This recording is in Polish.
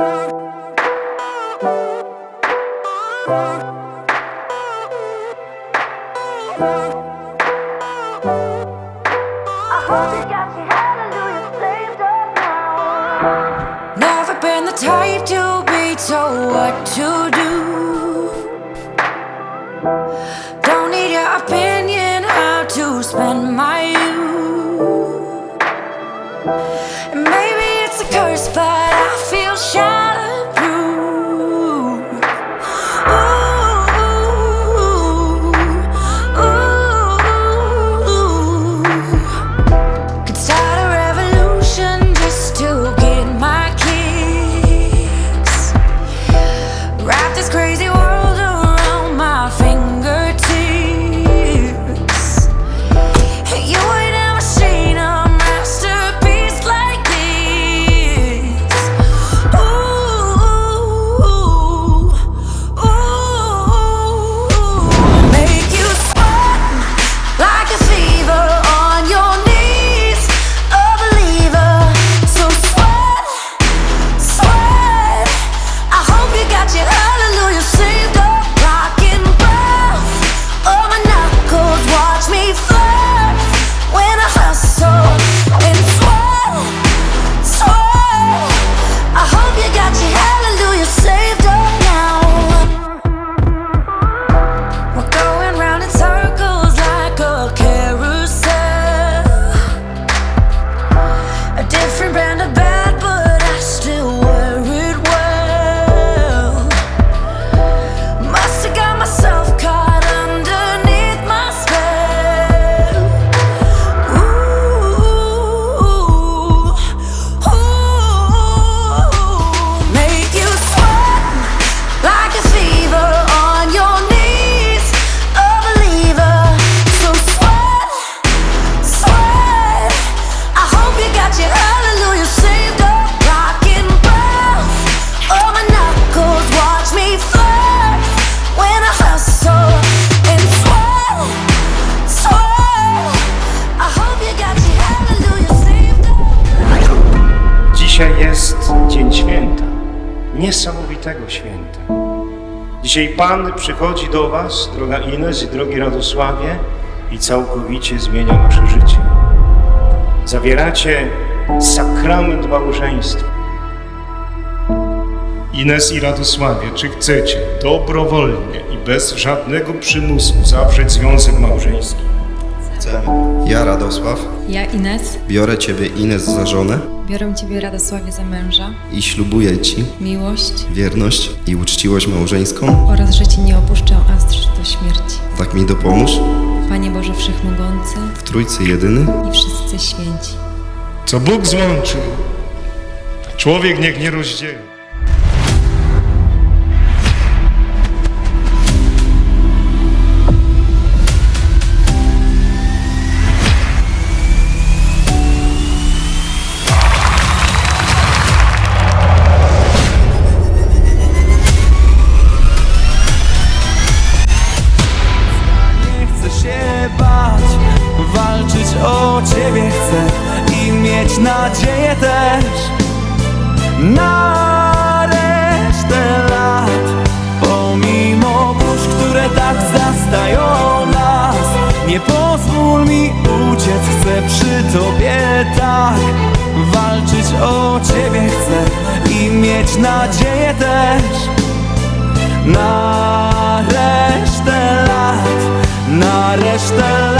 Never been the type to be told what to do. Dzisiaj jest dzień święta, niesamowitego święta. Dzisiaj Pan przychodzi do Was, droga Ines i drogi Radosławie, i całkowicie zmienia Wasze życie. Zawieracie sakrament małżeństwa. Ines i Radosławie, czy chcecie dobrowolnie i bez żadnego przymusu zawrzeć związek małżeński? Ja, Radosław, Ja, Ines, biorę Ciebie, Ines, za żonę biorę Ciebie Radosławie za męża, i ślubuję Ci miłość wierność i uczciwość małżeńską. oraz że Cię nie opuszczę aż do śmierci. Tak mi dopomóż Panie Boże Wszechmogący w Trójcy Jedyny. i wszyscy święci. Co Bóg złączył, człowiek niech nie rozdzieli. Na resztę lat. Pomimo burz, które tak zastają nas, nie pozwól mi uciec, chcę przy tobie tak. Walczyć o ciebie chcę i mieć nadzieję też na resztę lat, na resztę